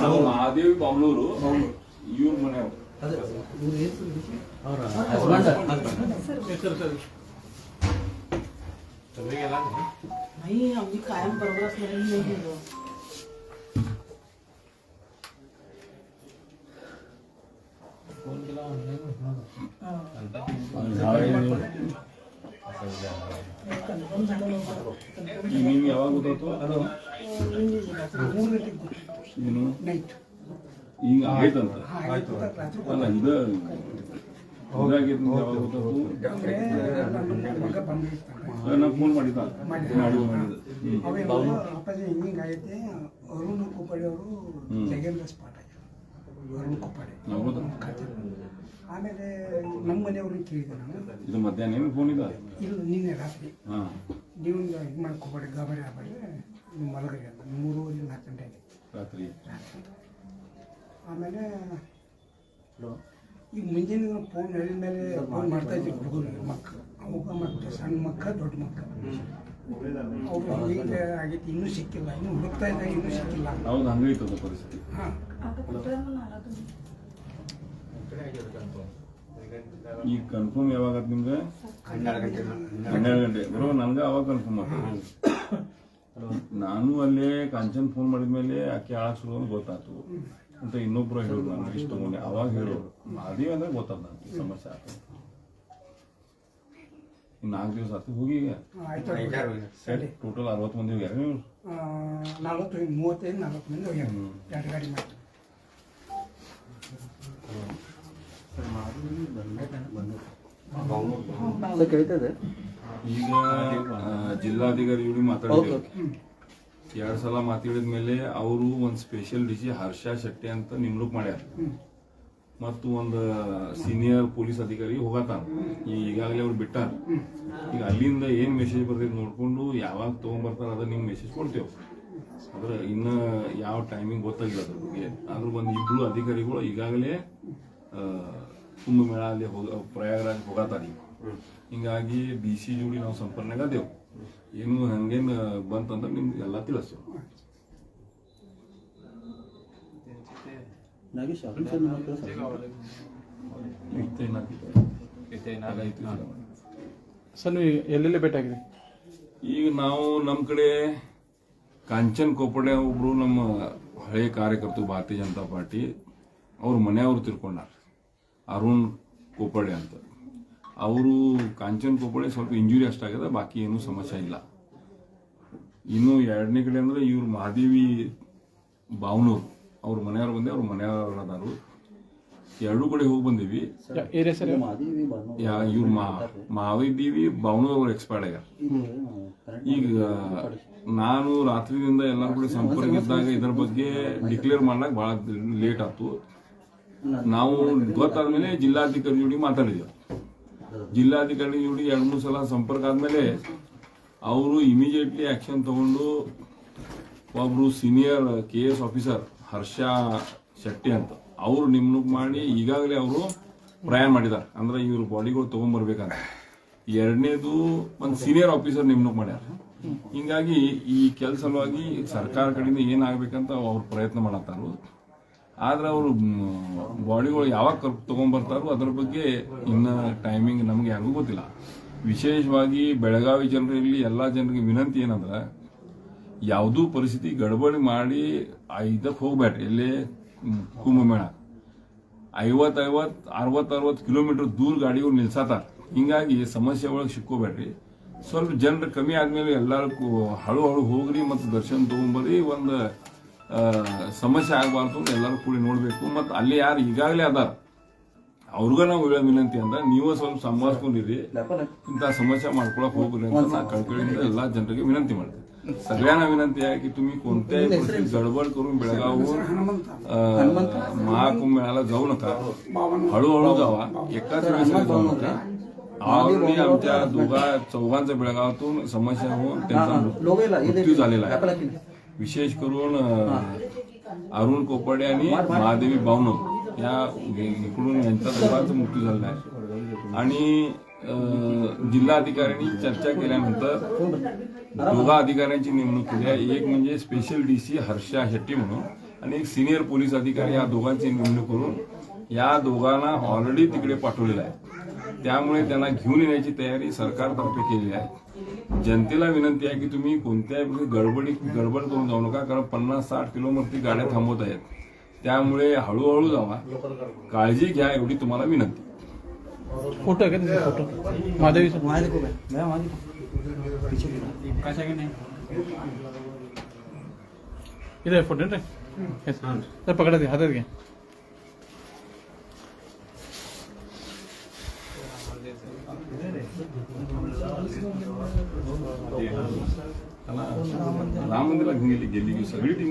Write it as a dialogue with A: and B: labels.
A: ನಾವು ಮಹಾದೇವಿ ಬಾವನೂರು ಇವ್ರ ಮನೆಯವರು
B: ಅವರ ಹಸ್ಬೆಂಡ್
C: नाही आम्ही कायम बरोबर असणारे नाही
A: ನೀವು ಯಾವಾಗ ಗೊತ್ತೋ ಅದು ಏನು ಈಗ ಆಯ್ತಂತ? ಅಲ್ಲ ಇದ ಹೋಗಾಗಿದ್ದು ಯಾವಾಗ ಗೊತ್ತಾಯ್ತು? ಫೋನ್ ಮಾಡಿದ ಮಾಡಿದ
D: ಅಪ್ಪಾಜಿ ಅವರು ಜಗೇಂದ್ರ ಸ್ಪಾಟ್ ಅರುಣ್ ಕುಪ್ಪಡಿ
A: ಹೌದಾ?
D: ಆಮೇಲೆ ನಮ್ಮ ಮನೆಯವ್ರನ್ನ ಕೇಳಿದೆ ನಾನು.
A: ಇದು ಮಧ್ಯಾಹ್ನ ಏನು ಫೋನ್ ಇದ?
D: ಇಲ್ಲ ನಿನ್ನೆ ರಾತ್ರಿ.
A: ಹಾಂ.
D: ನೀವು ಇದು ಮಾಡ್ಕೊಬೇಡಿ ಗಾಬರಿ ಆಗಬೇಡಿ ನೀವು ಮಲಗರಿ ಅಂತ. ಮೂರುವರೆ ನಾಲ್ಕು ಗಂಟೆಗೆ
A: ರಾತ್ರಿ.
D: ಆಮೇಲೆ ಈಗ ಮುಂಜಾನೆ ಫೋನ್ ಹೇಳಿದ ಮೇಲೆ ಫೋನ್ ಮಾಡ್ತಾ ಇದ್ದೀವಿ ಹುಡುಗರು ಮಕ್ಕಳು. ಅವಾಗ ಮತ್ತೆ ಸಣ್ಣ ಮಕ್ಕ ದೊಡ್ಡ ಮಕ್ಕ ಅವ್ರು ಈಗ ಆಗೈತಿ ಇನ್ನೂ ಸಿಕ್ಕಿಲ್ಲ. ಇನ್ನೂ ಹುಡುಕ್ತಾ ಇದ್ದಾಗ ಇನ್ನೂ ಸಿಕ್ಕಿಲ್ಲ.
A: ಹೌದು ಹಂಗೈತದ ಪರಿಸ್ಥಿತಿ. ಈಗ ಕನ್ಫರ್ಮ್ ಯಾವಾಗ ಆತ್ ನಿಮ್ಗೆ? ಹನ್ನೆರಡು ಗಂಟೆ. ಬರೋ ನನ್ಗೆ ಅವಾಗ ಕನ್ಫರ್ಮ್ ಆಗ್ತದೆ ನಾನು ಅಲ್ಲೇ ಕಾಂಚನ್ ಫೋನ್ ಮಾಡಿದ್ಮೇಲೆ ಆಕೆ ಆಳಕ್ ಶುರು ಅಂತ ಗೊತ್ತಾಯ್ತು ಅಂತ ಇನ್ನೊಬ್ರು ಹೇಳೋರು ನಾನು ಇಷ್ಟು ಮೊನ್ನೆ. ಅವಾಗ ಹೇಳೋರು ಅದೇ ಅಂದ್ರೆ ಗೊತ್ತಾದ ನನಗೆ ಸಮಸ್ಯೆ ಆಯ್ತು ಇನ್ನು ನಾಲ್ಕು ದಿವಸ ಆತು ಹೋಗಿ ಈಗ.
D: ಆಯ್ತು
A: ಸರಿ. ಟೋಟಲ್ ಅರವತ್ತು ಮಂದಿ ಹೋಗ್ಯಾರ ನೀವು?
D: ನಲವತ್ತು ಮೂವತ್ತೈದು ನಲವತ್ತು ಮಂದಿ ಹೋಗ್ಯಾರ. ಎರಡು ಗಾಡಿ ಮಾಡಿ.
A: ಈಗ ಆ, ಜಿಲ್ಲಾಧಿಕಾರಿ ಜೋಡಿ ಮಾತಾಡಿದ್ರು ಎರಡ್ ಸಲ ಮಾತಾಡಿದ್ಮೇಲೆ ಅವರು ಒಂದು ಸ್ಪೆಷಲ್ ಡಿ ಹರ್ಷ ಶೆಟ್ಟಿ ಅಂತ ನೇಮಣೂಕ್ ಮಾಡ್ಯಾರ. ಮತ್ತು ಒಂದು ಸೀನಿಯರ್ ಪೊಲೀಸ್ ಅಧಿಕಾರಿ ಹೋಗತ್ತಾರ ಈಗಾಗಲೇ ಅವ್ರು ಬಿಟ್ಟಾರ. ಈಗ ಅಲ್ಲಿಂದ ಏನು ಮೆಸೇಜ್ ಬರ್ತೈತೆ ನೋಡ್ಕೊಂಡು ಯಾವಾಗ ತಗೊಂಡ್ಬರ್ತಾರ ಅದ ನಿಮ್ಗೆ ಮೆಸೇಜ್ ಕೊಡ್ತೇವೆ. ಆದ್ರೆ ಇನ್ನ ಯಾವ ಟೈಮಿಂಗ್ ಗೊತ್ತಾಗಿಲ್ಲ ಅದ್ರ ಬಗ್ಗೆ. ಆದ್ರೂ ಒಂದು ಇಬ್ರು ಅಧಿಕಾರಿಗಳು ಈಗಾಗಲೇ ಕುಂಭಮೇಳ ಅಲ್ಲಿ ಹೋಗ, ಪ್ರಯಾಗರಾಜ್ ಹೋಗತ್ತಾರ ಈಗ. ಹಿಂಗಾಗಿ ಬಿ ಸಿ ಜೋಡಿ ನಾವು ಸಂಪರ್ಕನಾಗ ಅದೇವು. ಏನು ಹಂಗೇನು ಬಂತಂದ್ರೆ ನಿಮ್ಗೆ ಎಲ್ಲ ತಿಳಿಸ್ತೇವೆ.
B: Nagesh officer number
E: sir. ನೀವು ಎಲ್ಲೆಲ್ಲಿ ಭೇಟಿಯಾಗಿದೆ
A: ಈಗ ನಾವು ನಮ್ಮ ಕಡೆ ಕಾಂಚನ್ ಕೋಪಡೆ ಒಬ್ರು ನಮ್ಮ ಹಳೆಯ ಕಾರ್ಯಕರ್ತರು ಭಾರತೀಯ ಜನತಾ ಪಾರ್ಟಿ ಅವ್ರ ಮನೆಯವರು ತಿರ್ಕೊಂಡಾರ. ಅರುಣ್ ಕೋಪಡೆ ಅಂತ. ಅವರು ಕಾಂಚನ್ ಕೋಪಡೆ ಸ್ವಲ್ಪ ಇಂಜುರಿ ಅಷ್ಟಾಗಿದೆ ಬಾಕಿ ಏನೂ ಸಮಸ್ಯೆ ಇಲ್ಲ. ಇನ್ನು ಎರಡನೇ ಕಡೆ ಅಂದ್ರೆ ಇವರು ಮಹಾದೇವಿ ಬಾವನೂರು ಅವ್ರ ಮನೆಯವ್ರು ಬಂದೆ ಅವ್ರ ಮನೆಯವ್ರು ಅದಾರು. ಎರಡೂ ಕಡೆ ಹೋಗಿ ಬಂದೀವಿ. ಇವ್ರ ಮಾ ಮಾದೇವಿ ಬಾವನೂರು ಅವ್ರು ಎಕ್ಸ್ಪೈರ್ಡ್ ಆಗ್ಯಾರ. ಈಗ ನಾನು ರಾತ್ರಿಯಿಂದ ಎಲ್ಲರ ಕಡೆ ಸಂಪರ್ಕ ಇದ್ದಾಗ ಇದ್ರ ಬಗ್ಗೆ ಡಿಕ್ಲೇರ್ ಮಾಡ್ಲಾಕ ಬಹಳ ಲೇಟ್ ಆಯ್ತು. ನಾವು ಗೊತ್ತಾದ್ಮೇಲೆ ಜಿಲ್ಲಾಧಿಕಾರಿ ಜೋಡಿ ಮಾತಾಡಿದ್ವಿ. ಜಿಲ್ಲಾಧಿಕಾರಿ ಜೋಡಿ ಎರಡು ಮೂರು ಸಲ ಸಂಪರ್ಕ ಆದ್ಮೇಲೆ ಅವರು ಇಮಿಡಿಯೇಟ್ಲಿ ಆಕ್ಷನ್ ತಗೊಂಡು ಒಬ್ರು senior K S officer Harsha Shetty ಅಂತ. ಅವರು ನಿಮ್ಮನ್ನು ಮಾಡಿ ಈಗಾಗಲೇ ಅವರು ಪ್ರಯಾಣ ಮಾಡಿದ್ದಾರೆ ಅಂದ್ರೆ ಇವ್ರ ಬಾಡಿಗಳು ತಗೊಂಡ್ಬರ್ಬೇಕಂತ ಎರಡನೇದು ಒಂದು ಸೀನಿಯರ್ ಆಫೀಸರ್ ನಿಮ್ಮನ್ನು ಮಾಡ್ಯಾರ. ಹಿಂಗಾಗಿ ಈ ಕೆಲಸ ಸಲುವಾಗಿ ಸರ್ಕಾರ ಕಡೆಯಿಂದ ಏನಾಗಬೇಕಂತ ಅವ್ರು ಪ್ರಯತ್ನ ಮಾಡತ್ತಾರು. ಆದ್ರೆ ಅವರು ಬಾಡಿಗಳು ಯಾವಾಗ ಕರ್ ತಗೊಂಡ್ಬರ್ತಾರೋ ಅದ್ರ ಬಗ್ಗೆ ಇನ್ನ ಟೈಮಿಂಗ್ ನಮ್ಗೆ ಯಾರಿಗೂ ಗೊತ್ತಿಲ್ಲ. ವಿಶೇಷವಾಗಿ ಬೆಳಗಾವಿ ಜನರಲ್ಲಿ ಎಲ್ಲ ಜನರಿಗೆ ವಿನಂತಿ ಏನಂದ್ರೆ ಯಾವುದೂ ಪರಿಸ್ಥಿತಿ ಗಡಬಡಿ ಮಾಡಿ ಇದಕ್ಕೆ ಹೋಗ್ಬೇಡ್ರಿ ಇಲ್ಲಿ ಕುಂಭಮೇಳ. ಅರವತ್ತು ಅರವತ್ತು ಕಿಲೋಮೀಟರ್ ದೂರ ಗಾಡಿಗಳು ನಿಲ್ಸತ್ತಾರ ಹಿಂಗಾಗಿ ಸಮಸ್ಯೆ ಒಳಗೆ ಸಿಕ್ಕೋಬೇಡ್ರಿ ಸ್ವಲ್ಪ ಜನರು ಕಮ್ಮಿ ಆದಮೇಲೆ ಎಲ್ಲರಿಗೂ ಹಳು ಹಳು ಹೋಗ್ರಿ ಮತ್ತು ದರ್ಶನ ತೊಗೊಂಬರಿ. ಒಂದು ಸಮಸ್ಯೆ ಆಗಬಾರ್ದು ಎಲ್ಲರೂ ಕೂಡಿ ನೋಡಬೇಕು. ಮತ್ತು ಅಲ್ಲಿ ಯಾರು ಈಗಾಗಲೇ ಅದಾರ. ಅವ್ರಿಗೂ ನಾವು ಹೇಳೋ ವಿನಂತಿ ಅಂದ್ರೆ ನೀವು ಸ್ವಲ್ಪ ಸಂಭಾಳಿಸ್ಕೊಂಡಿರಿ. ಇಂಥ ಸಮಸ್ಯೆ ಮಾಡ್ಕೊಳಕ್ಕೆ ಹೋಗ್ರಿ ಅಂತ ನಾ ಕಳ್ಕೊಳ್ಳಿ ಎಲ್ಲ ಜನರಿಗೆ ವಿನಂತಿ ಮಾಡ್ತೀನಿ सगळ्यांना विनंती आहे की तुम्ही कोणत्याही परिस्थितीत गडबड करून बेळगावहून महाकुंभ मेळ्याला जाऊ नका. हळूहळू जावा. एकाच वेळेस जाऊ नका. ऑलरेडी आमच्या दोघा चौघांचा बेळगावातून समस्या होऊन त्यांचा मृत्यू झालेला आहे. विशेष करून अरुण कोपर्डे आणि महादेवी बावनव या इकडून यांचा दोघांचा मृत्यू झाला आहे. आणि जिल्हाधिकाऱ्यांनी चर्चा केल्यानंतर दोघा अधिकाऱ्यांची नेमणूक केली आहे. एक म्हणजे special D C Harsha Shetty म्हणून आणि एक सिनियर पोलीस अधिकारी या दोघांची नेमणूक करून या दोघांना ऑलरेडी तिकडे पाठवलेलं आहे. त्यामुळे त्यांना घेऊन येण्याची तयारी सरकारतर्फे केलेली आहे. जनतेला विनंती आहे की तुम्ही कोणत्याही गडबडी गडबड करून जाऊ नका कारण पन्नास साठ किलोमीटर गाड्या थांबवत आहेत. त्यामुळे हळूहळू जावा. काळजी घ्या एवढी तुम्हाला विनंती.
E: फ़ोटो आहे का त्यांचा फ़ोटो? महादेवीचा
B: माझे को मैं माझे पीछे
E: इथे फ़ोटो रे तर पकडा ते हातात घ्या.
A: राम मंदिरला घेऊन गेली गेली सगळी टीम